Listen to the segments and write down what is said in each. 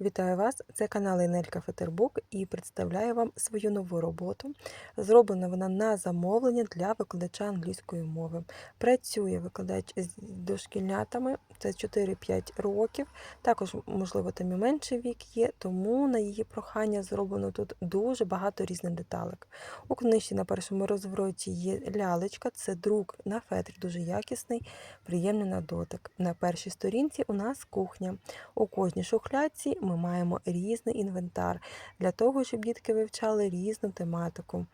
Вітаю вас! Це канал Енелька Фетербук і представляю вам свою нову роботу. Зроблена вона на замовлення для викладача англійської мови. Працює викладач з дошкільнятами, це 4-5 років. Також, можливо, там і менший вік є, тому на її прохання зроблено тут дуже багато різних деталек. У книжці на першому розвороті є лялечка, це друк на фетрі, дуже якісний, приємний на дотик. На першій сторінці у нас кухня. У кожній шухляці ми маємо різний інвентар для того, щоб дітки вивчали різну тематику,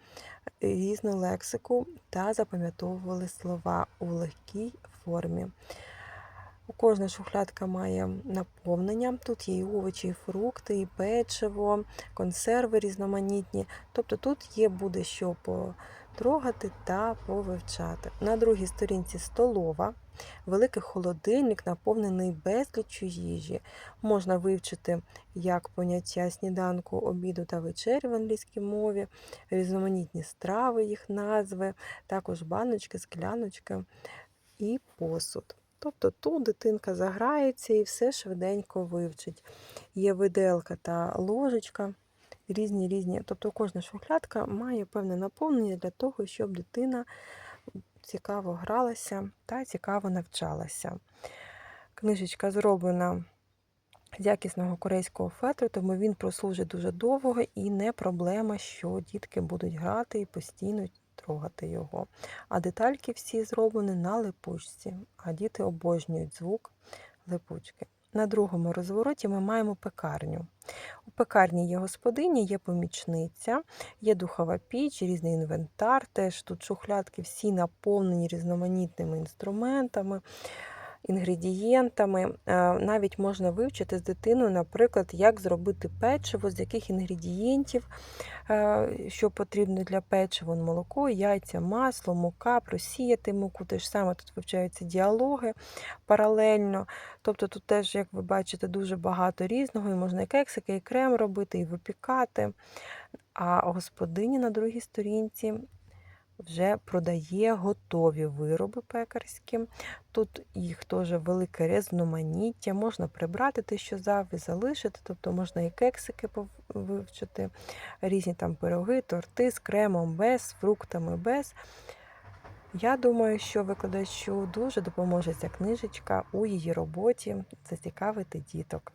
різну лексику та запам'ятовували слова у легкій формі. Кожна шухлядка має наповнення. Тут є і овочі, і фрукти, і печиво, консерви різноманітні. Тобто тут є буде що потрогати та повивчати. На другій сторінці столова. Великий холодильник наповнений безліччю їжі. Можна вивчити як поняття сніданку, обіду та вечері в англійській мові, різноманітні страви, їх назви, також баночки, скляночки і посуд. Тобто тут дитинка заграється і все швиденько вивчить. Є виделка та ложечка, різні різні. Тобто кожна шухлядка має певне наповнення для того, щоб дитина цікаво гралася та цікаво навчалася. Книжечка зроблена з якісного корейського фетру, тому він прослужить дуже довго і не проблема, що дітки будуть грати і постійно трогати його. А детальки всі зроблені на липучці, а діти обожнюють звук липучки. На другому розвороті ми маємо пекарню. У пекарні є господиня, є помічниця, є духова піч, різний інвентар. Теж тут шухлядки всі наповнені різноманітними інструментами, інгредієнтами. Навіть можна вивчити з дитиною, наприклад, як зробити печиво, з яких інгредієнтів, що потрібно для печива, молоко, яйця, масло, мука, просіяти муку. Те ж саме тут вивчаються діалоги паралельно. Тобто тут теж, як ви бачите, дуже багато різного, і можна і кексики, і крем робити, і випікати. А господиня на другій сторінці вже продає готові вироби пекарські. Тут їх теж велике різноманіття, можна прибрати те, що завжди залишити, тобто можна і кексики вивчити, різні там пироги, торти з кремом без, з фруктами без. Я думаю, що викладачу дуже допоможе ця книжечка у її роботі зацікавити діток.